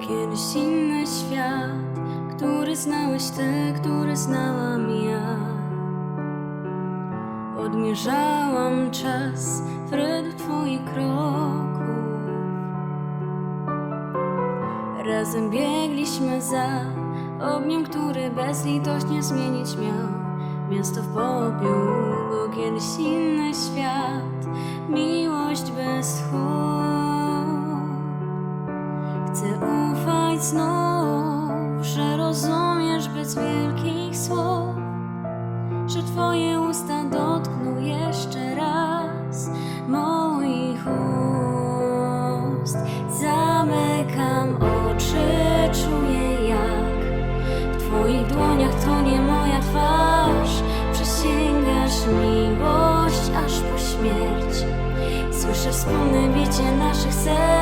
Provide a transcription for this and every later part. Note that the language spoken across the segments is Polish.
kiedyś inny świat, który znałeś ty, który znałam ja. Odmierzałam czas w rytm twoich kroków. Razem biegliśmy za ogniem, który bezlitośnie zmienić miał miasto w popiół, bo kiedyś inny świat, miłość bez chłop. Znów, że rozumiesz bez wielkich słów, że Twoje usta dotkną jeszcze raz moich ust. Zamykam oczy, czuję jak w Twoich dłoniach to nie moja twarz. Przysięgasz miłość aż po śmierć. Słyszę wspólne bicie naszych serc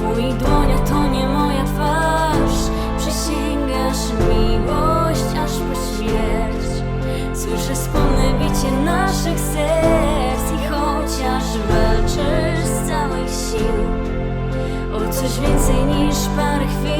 Twoich dłoniach to nie moja twarz. Przysięgasz miłość aż po śmierć. Słyszę wspólne bicie naszych serc i chociaż walczysz z całych sił o coś więcej niż parę chwil,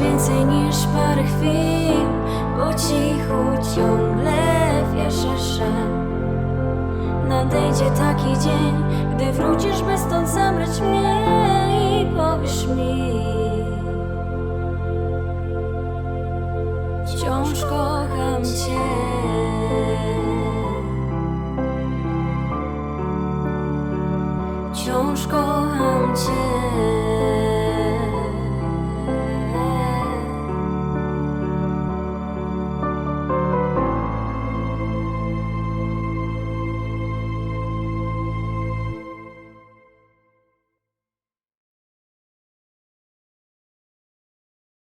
więcej niż parę chwil, po cichu ciągle wierzę, że nadejdzie taki dzień, gdy wrócisz, by stąd zabrać mnie i powiesz mi. Wciąż kocham Cię. Wciąż kocham Cię.